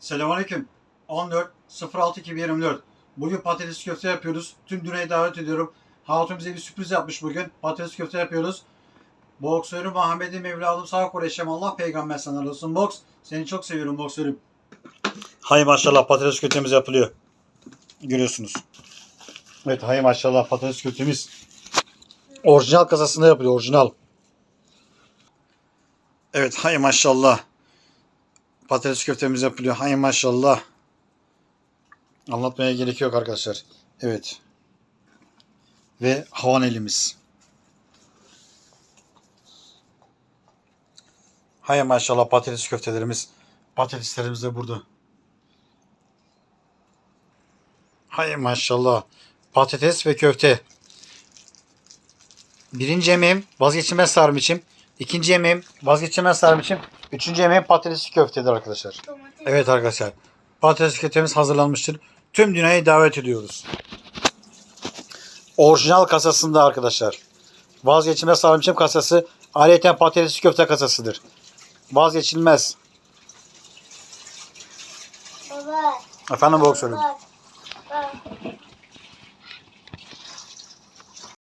Selamünaleyküm. 14 06 2024. Bugün patates köfte yapıyoruz. Tüm dünyayı davet ediyorum. Hatun bize bir sürpriz yapmış bugün. Patates köfte yapıyoruz. Boksörüm Muhammed'im evladım sağ kol eşem Allah peygamber sana olsun. Boks. Seni çok seviyorum boksörüm. Hay maşallah patates köftemiz yapılıyor. Görüyorsunuz. Evet hay maşallah patates köftemiz. Orijinal kasasında yapılıyor orijinal. Evet hay maşallah. Patates köftemiz yapılıyor. Hay maşallah. Anlatmaya gerek yok arkadaşlar. Evet. Ve havan elimiz. Hay maşallah patates köftelerimiz. Patateslerimiz de burada. Hay maşallah. Patates ve köfte. Birinci yemeğim vazgeçilmez sarmiçim. İkinci yemeğim vazgeçilmez sarmiçim. Üçüncü yemeğim patates köftedir arkadaşlar. Domates. Evet arkadaşlar. Patates köftemiz hazırlanmıştır. Tüm dünyayı davet ediyoruz. Orijinal kasasında arkadaşlar. Vazgeçilmez sarımçım kasası ayrıca patates köfte kasasıdır. Vazgeçilmez. Baba. Efendim boksörüm. Bak. Bak.